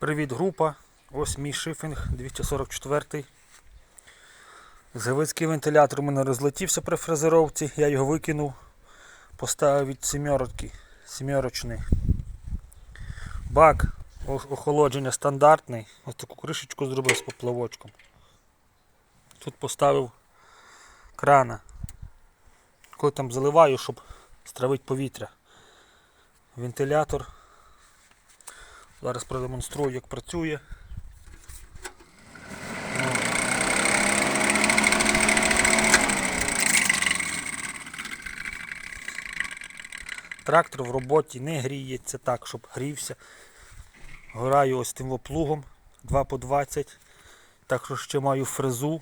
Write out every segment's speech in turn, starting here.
Привіт, група. Ось мій шифінг 244. Заводський вентилятор у мене розлетівся при фрезеровці, я його викинув, поставив від сімерки, сімерочний. Бак охолодження стандартний. Ось таку кришечку зробив з поплавочком. Тут поставив крана. Коли там заливаю, щоб стравити повітря. Вентилятор. Зараз продемонструю, як працює. Трактор в роботі не гріється так, щоб грівся. Гораю ось тим плугом 2 по 20. Так що ще маю фрезу.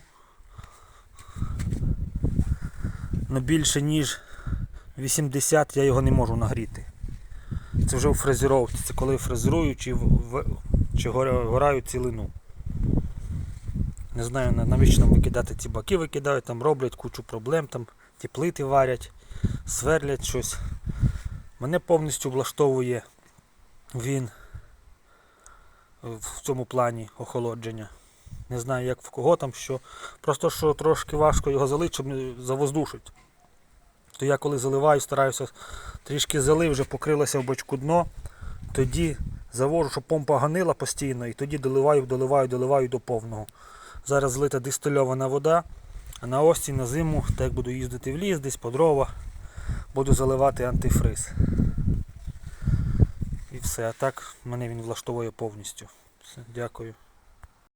Но більше ніж 80 я його не можу нагріти. Це вже у фрезеровці, це коли фрезерую чи, в- чи гора- гораю цілину. Не знаю на- навіщо нам викидати ці баки викидають, там роблять кучу проблем, там ті плити варять, сверлять щось. Мене повністю влаштовує він в цьому плані охолодження. Не знаю як в кого там що. Просто що трошки важко його залити, завоздушить. То я коли заливаю, стараюся трішки залив, вже покрилося в бочку дно. Тоді завожу, щоб помпа ганила постійно, і тоді доливаю, доливаю, доливаю до повного. Зараз злита дистильована вода, а на осінь, на зиму, так буду їздити в ліс, десь по дрова, буду заливати антифриз. І все, а так мене він влаштовує повністю. Все, дякую.